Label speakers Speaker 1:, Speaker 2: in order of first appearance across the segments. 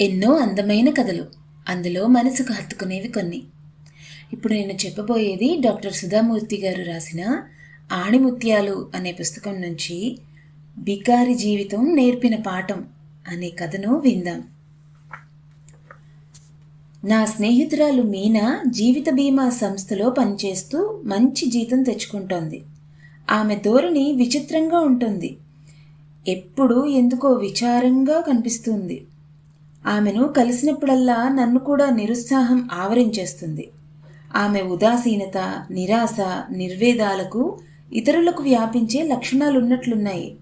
Speaker 1: ఎన్నో అందమైన కథలు. అందులో మనసుకు హత్తుకునేవి కొన్ని. ఇప్పుడు నేను చెప్పబోయేది డాక్టర్ సుధామూర్తి గారు రాసిన ఆణిముత్యాలు అనే పుస్తకం నుంచి బికారి జీవితం నేర్పిన పాఠం అనే కథను విందాం. నా స్నేహితురాలు మీనా జీవిత బీమా సంస్థలో పనిచేస్తూ మంచి జీతం తెచ్చుకుంటోంది. ఆమె ధోరణి విచిత్రంగా ఉంటుంది. ఎప్పుడూ ఎందుకో విచారంగా కనిపిస్తుంది. ఆమెను కలిసినప్పుడల్లా నన్ను కూడా నిరుత్సాహం ఆవరించేస్తుంది. ఆమె ఉదాసీనత నిరాశ నిర్వేదాలకు ఇతరులకు వ్యాపించే లక్షణాలున్నట్లున్నాయి.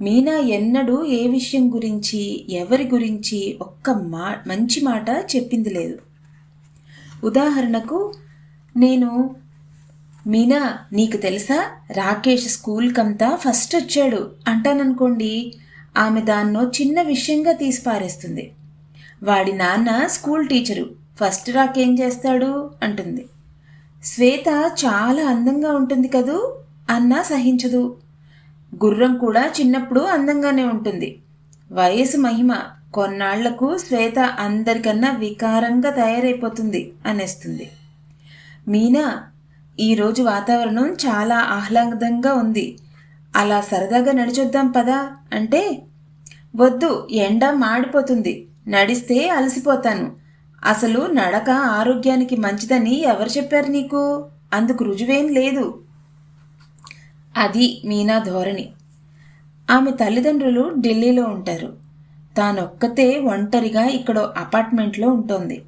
Speaker 1: మీనా ఎన్నడూ ఏ విషయం గురించి ఎవరి గురించి ఒక్క మా మంచి మాట చెప్పింది లేదు. ఉదాహరణకు నేను మీనా నీకు తెలుసా? రాకేష్ స్కూల్కంతా ఫస్ట్ వచ్చాడు. అంటాననుకోండి ఆమె దాన్నో చిన్న విషయంగా తీసి పారేస్తుంది. వాడి నాన్న స్కూల్ టీచరు. ఫస్ట్ రాకేం చేస్తాడు? అంటుంది. శ్వేత చాలా అందంగా ఉంటుంది కదూ? అన్నా సహించదు. గుర్రం కూడా చిన్నప్పుడు అందంగానే ఉంటుంది. వయసు మహిమ. కొన్నాళ్ళకు శ్వేత అందరికన్నా వికారంగా తయారైపోతుంది అనేస్తుంది. మీనా ఈరోజు వాతావరణం చాలా ఆహ్లాదంగా ఉంది. అలా సరదాగా నడిచొద్దాం పదా? అంటే వద్దు ఎండ మాడిపోతుంది. నడిస్తే అలసిపోతాను. అసలు నడక ఆరోగ్యానికి మంచిదని ఎవరు చెప్పారు నీకు? అందుకు రుజువేం లేదు. అది మీనా ధోరణి. ఆమె తల్లిదండ్రులు ఢిల్లీలో ఉంటారు. తానొక్కతే ఒంటరిగా ఇక్కడ అపార్ట్మెంట్లో ఉంటుంది.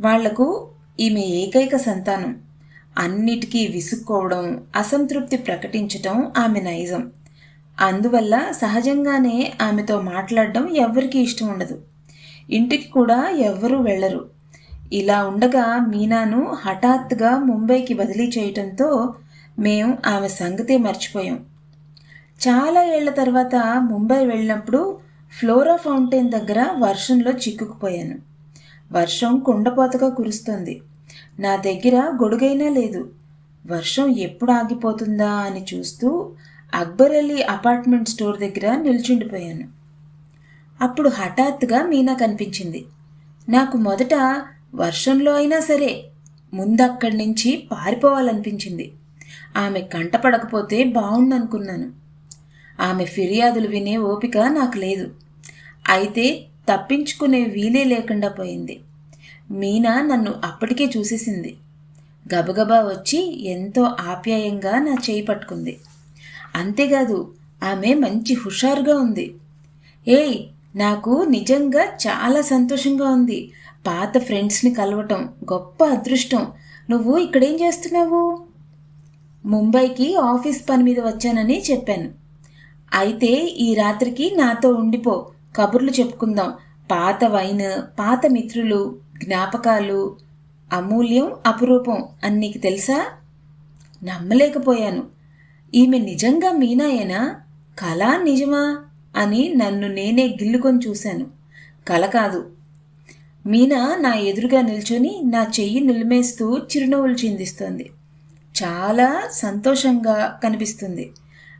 Speaker 1: వాళ్ళకు ఈమె ఏకైక సంతానం. అన్నిటికీ విసుక్కోవడం అసంతృప్తి ప్రకటించటం ఆమె నైజం. అందువల్ల సహజంగానే ఆమెతో మాట్లాడడం ఎవరికీ ఇష్టం ఉండదు. ఇంటికి కూడా ఎవ్వరూ వెళ్ళరు. ఇలా ఉండగా మీనాను హఠాత్తుగా ముంబైకి బదిలీ చేయటంతో మేము ఆమె సంగతే మర్చిపోయాం. చాలా ఏళ్ళ తర్వాత ముంబై వెళ్ళినప్పుడు ఫ్లోరా ఫౌంటైన్ దగ్గర వర్షంలో చిక్కుకుపోయాను. వర్షం కుండపోతగా కురుస్తుంది. నా దగ్గర గొడుగైనా లేదు. వర్షం ఎప్పుడు ఆగిపోతుందా అని చూస్తూ అక్బర్ అలీ అపార్ట్మెంట్ స్టోర్ దగ్గర నిల్చుండిపోయాను. అప్పుడు హఠాత్తుగా మీనా కనిపించింది. నాకు మొదట వర్షంలో అయినా సరే ముందక్కడి నుంచి పారిపోవాలనిపించింది. ఆమె కంటపడకపోతే బాగుండనుకున్నాను ఆమె ఫిర్యాదులు వినే ఓపిక నాకు లేదు. అయితే తప్పించుకునే వీలే లేకుండా పోయింది. మీనా నన్ను అప్పటికే చూసేసింది. గబగబా వచ్చి ఎంతో ఆప్యాయంగా నా చేయి పట్టుకుంది. అంతేకాదు ఆమె మంచి హుషారుగా ఉంది. ఏయ్ నాకు నిజంగా చాలా సంతోషంగా ఉంది. పాత ఫ్రెండ్స్ని కలవటం గొప్ప అదృష్టం. నువ్వు ఇక్కడేం చేస్తున్నావు? ముంబైకి ఆఫీస్ పని మీద వచ్చానని చెప్పాను. అయితే ఈ రాత్రికి నాతో ఉండిపో కబుర్లు చెప్పుకుందాం. పాత వైన్ పాత మిత్రులు జ్ఞాపకాలు అమూల్యం అపురూపం అని నీకు తెలుసా? నమ్మలేకపోయాను. ఈమె నిజంగా మీనాయేనా? కళ నిజమా? అని నన్ను నేనే గిల్లుకొని చూశాను. కల కాదు. మీనా నా ఎదురుగా నిల్చొని నా చెయ్యి నిలిమేస్తూ చిరునవ్వులు చిందిస్తోంది. చాలా సంతోషంగా కనిపిస్తుంది.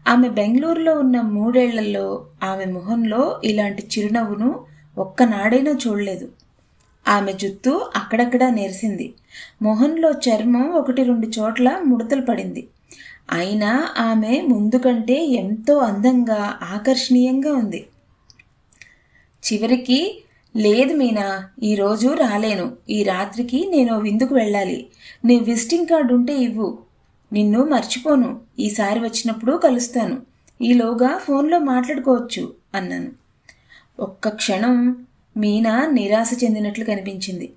Speaker 1: ఆమె బెంగళూరులో ఉన్న మూడేళ్ళలో ఆమె మొహంలో ఇలాంటి చిరునవ్వును ఒక్కనాడైనా చూడలేదు. ఆమె జుత్తు అక్కడక్కడా నెరిసింది. మొహంలో చర్మం ఒకటి రెండు చోట్ల ముడతలు పడింది. అయినా ఆమె ముందు కంటే ఎంతో అందంగా ఆకర్షణీయంగా ఉంది. చివరికి లేదు మీనా ఈరోజు రాలేను. ఈ రాత్రికి నేను విందుకు వెళ్ళాలి. నీ విజిటింగ్ కార్డు ఉంటే ఇవ్వు. నిన్ను మర్చిపోను. ఈసారి వచ్చినప్పుడు కలుస్తాను. ఈలోగా ఫోన్లో మాట్లాడుకోవచ్చు అన్నాను. ఒక్క క్షణం మీనా నిరాశ చెందినట్లు కనిపించింది.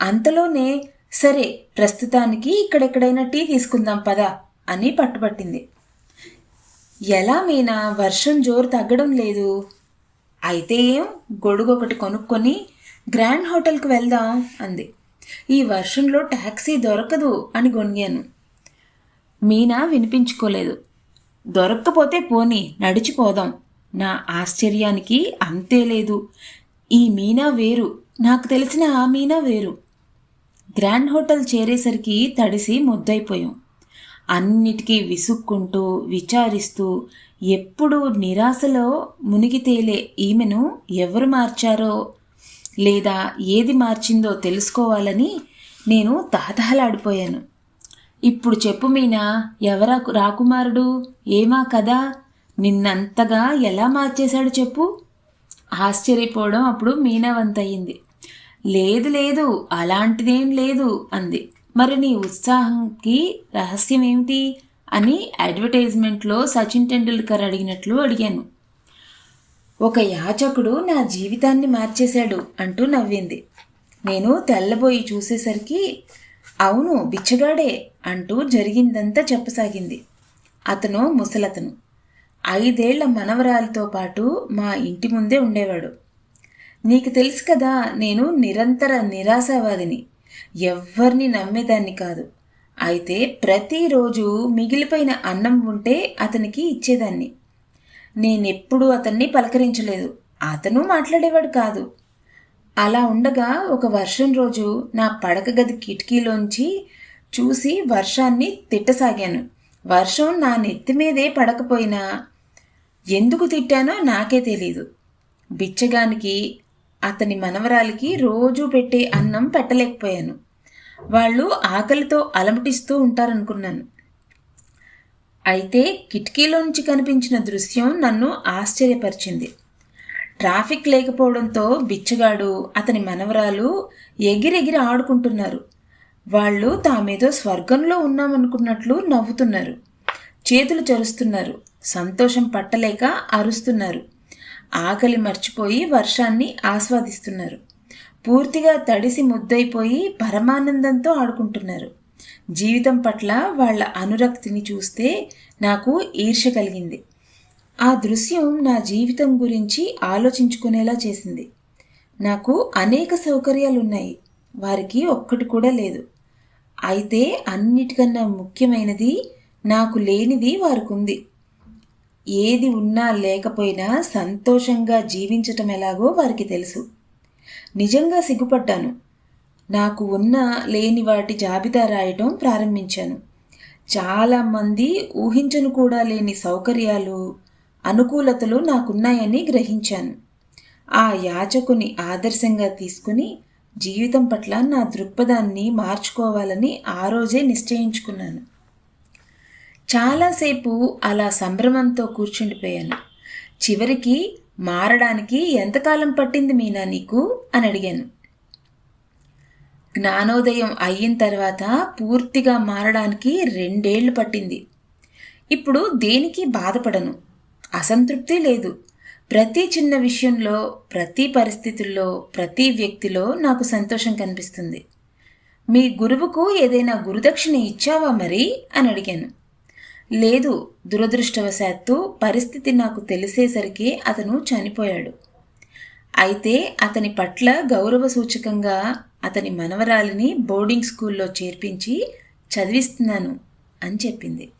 Speaker 1: అంతలోనే సరే ప్రస్తుతానికి ఇక్కడెక్కడైనా టీ తీసుకుందాం పదా. అని పట్టుబట్టింది. ఎలా మీనా? వర్షం జోరు తగ్గడం లేదు. అయితే ఏం? గొడుగొకటి కొనుక్కొని గ్రాండ్ హోటల్కి వెళ్దాం అంది. ఈ వర్షంలో ట్యాక్సీ దొరకదు అని గొనిగాను మీనా వినిపించుకోలేదు. దొరక్కపోతే పోని నడిచిపోదాం. నా ఆశ్చర్యానికి అంతే లేదు. ఈ మీనా వేరు. నాకు తెలిసిన ఆ మీనా వేరు. గ్రాండ్ హోటల్ చేరేసరికి తడిసి ముద్దైపోయాం అన్నిటికీ విసుక్కుంటూ విచారిస్తూ ఎప్పుడు నిరాశలో మునిగి తేలే ఈమెను ఎవరు మార్చారో లేదా ఏది మార్చిందో తెలుసుకోవాలని నేను తహతహలాడిపోయాను. ఇప్పుడు చెప్పు మీనా ఎవరా రాకుమారుడు? ఏమా కదా నిన్నంతగా ఎలా మార్చేశాడు చెప్పు? ఆశ్చర్యపోవడం అప్పుడు మీనావంతయింది లేదు లేదు అలాంటిదేం లేదు అంది. మరి నీ ఉత్సాహంకి రహస్యం ఏమిటి అని అడ్వర్టైజ్మెంట్లో సచిన్ టెండూల్కర్ అడిగినట్లు అడిగాను. ఒక యాచకుడు నా జీవితాన్ని మార్చేశాడు అంటూ నవ్వింది. నేను తెల్లబోయి చూసేసరికి అవును బిచ్చగాడే అంటూ జరిగిందంతా చెప్పసాగింది. అతను ముసలతను. ఐదేళ్ళ మనవరాలతో పాటు మా ఇంటి ముందే ఉండేవాడు. నీకు తెలుసు కదా నేను నిరంతర నిరాశావాదిని. ఎవ్వరిని నమ్మేదాన్ని కాదు. అయితే ప్రతిరోజు మిగిలిపోయిన అన్నం ఉంటే అతనికి ఇచ్చేదాన్ని. నేనెప్పుడూ అతన్ని పలకరించలేదు. అతను మాట్లాడేవాడు కాదు. అలా ఉండగా ఒక వర్షం రోజు నా పడక గది కిటికీలోంచి చూసి వర్షాన్ని తిట్టసాగాను. వర్షం నా నెత్తి మీదే పడకపోయినా ఎందుకు తిట్టానో నాకే తెలీదు. బిచ్చగానికి అతని మనవరాలికి రోజూ పెట్టే అన్నం పెట్టలేకపోయాను. వాళ్ళు ఆకలితో అలమటిస్తూ ఉంటారనుకున్నాను. అయితే కిటికీలోంచి కనిపించిన దృశ్యం నన్ను ఆశ్చర్యపరిచింది. ట్రాఫిక్ లేకపోవడంతో బిచ్చగాడు అతని మనవరాలు ఎగిరెగిరి ఆడుకుంటున్నారు. వాళ్ళు తామేదో స్వర్గంలో ఉన్నామనుకున్నట్లు నవ్వుతున్నారు. చేతులు చరుస్తున్నారు. సంతోషం పట్టలేక అరుస్తున్నారు. ఆకలి మర్చిపోయి వర్షాన్ని ఆస్వాదిస్తున్నారు. పూర్తిగా తడిసి ముద్దైపోయి పరమానందంతో ఆడుకుంటున్నారు. జీవితం పట్ల వాళ్ళ అనురక్తిని చూస్తే నాకు ఈర్ష కలిగింది. ఆ దృశ్యం నా జీవితం గురించి ఆలోచించుకునేలా చేసింది. నాకు అనేక సౌకర్యాలున్నాయి. వారికి ఒక్కటి కూడా లేదు. అయితే అన్నిటికన్నా ముఖ్యమైనది నాకు లేనిది వారికి ఉంది ఏది ఉన్నా లేకపోయినా సంతోషంగా జీవించటం ఎలాగో వారికి తెలుసు. నిజంగా సిగ్గుపడ్డాను. నాకు ఉన్న లేని వాటి జాబితా రాయటం ప్రారంభించాను. చాలామంది ఊహించను కూడా లేని సౌకర్యాలు అనుకూలతలు నాకున్నాయని గ్రహించాను. ఆ యాచకుని ఆదర్శంగా తీసుకుని జీవితం పట్ల నా దృక్పథాన్ని మార్చుకోవాలని ఆ రోజే నిశ్చయించుకున్నాను. చాలాసేపు అలా సంభ్రమంతో కూర్చుండిపోయాను చివరికి మారడానికి ఎంతకాలం పట్టింది మీనా నీకు? అని అడిగాను. జ్ఞానోదయం అయిన తర్వాత పూర్తిగా మారడానికి రెండేళ్ళు పట్టింది. ఇప్పుడు దేనికి బాధపడను? అసంతృప్తి లేదు. ప్రతి చిన్న విషయంలో ప్రతి పరిస్థితుల్లో ప్రతి వ్యక్తిలో నాకు సంతోషం కనిపిస్తుంది. మీ గురువుకు ఏదైనా గురుదక్షిణ ఇచ్చావా మరి? అని అడిగాను. లేదు దురదృష్టవశాత్తు పరిస్థితి నాకు తెలిసేసరికి అతను చనిపోయాడు. అయితే అతని పట్ల గౌరవ సూచకంగా అతని మనవరాలిని బోర్డింగ్ స్కూల్లో చేర్పించి చదివిస్తున్నాను అని చెప్పింది.